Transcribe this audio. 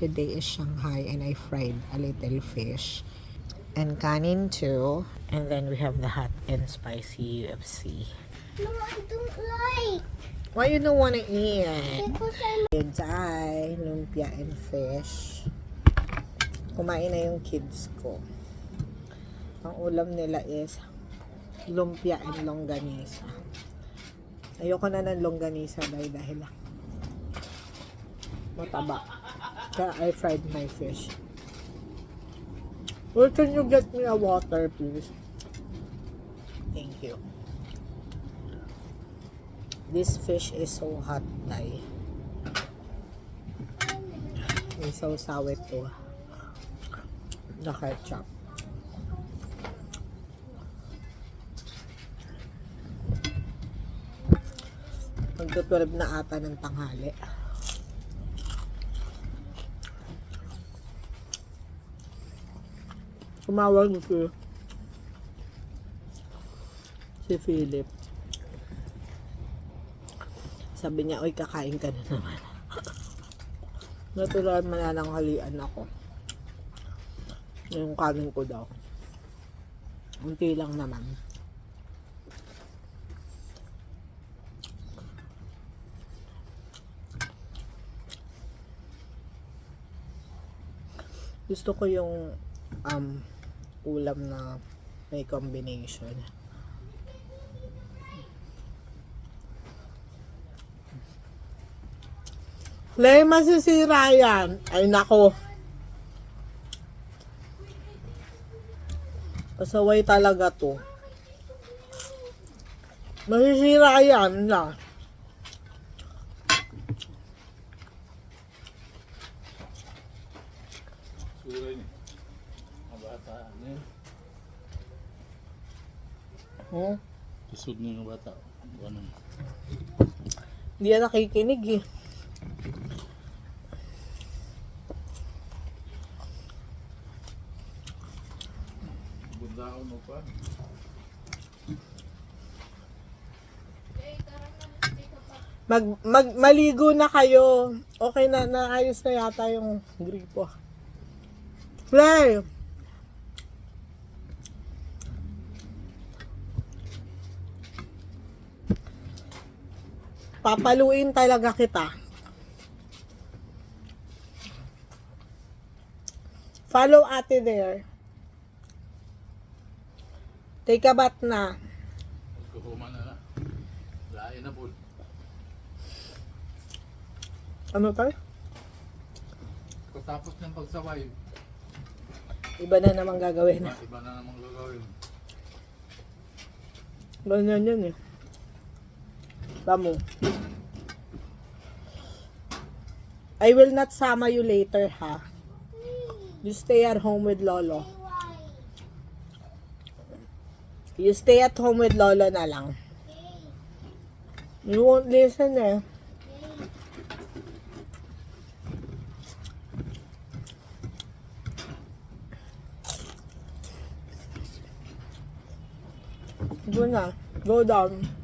Today is Shanghai and I fried a little fish. And kanin too. And then we have the hot and spicy UFC. No, I don't like. Why you don't wanna eat? Because I'm Kids ay, lumpia and fish. Kumain na yung kids ko. Ang ulam nila is lumpia and longganisa. Ayoko na ng longganisa dahil dahil mataba. Kaya I fried my fish. Well, can you get me a water, please? Thank you. This fish is so hot, Dai. May sausaw ito. The ketchup. Magtutulog na ata ng tanghali. Tumawag si si Philip. Sabi niya, oy, kakain ka na naman. Natural manananghalian ako. Yung kanin ko daw. Unti lang naman. Gusto ko yung um, ulam na may combination. Lay, masisira yan. Ay, nako. Pasaway talaga to. Masisira yan na. Suray ni. Bata. Ano yun? Hmm? Isod niyo yung bata. Ano? Hindi yan nakikinig eh. Bundaon mo pa. Mag, mag, maligo na kayo. Okay na, naayos na yata yung gripo. Play! Papaluin talaga kita. Follow ate there. Take a bath na. Kuhuman na na. Lain na po. Ano tayo? Katapos ng pagsaway, Iba na naman gagawin. iba, iba na namang gagawin. Ganyan yan eh. Tamo. I will not sama you later, ha? You stay at home with Lolo. You stay at home with Lolo na lang. You won't listen eh. Go na. Go down.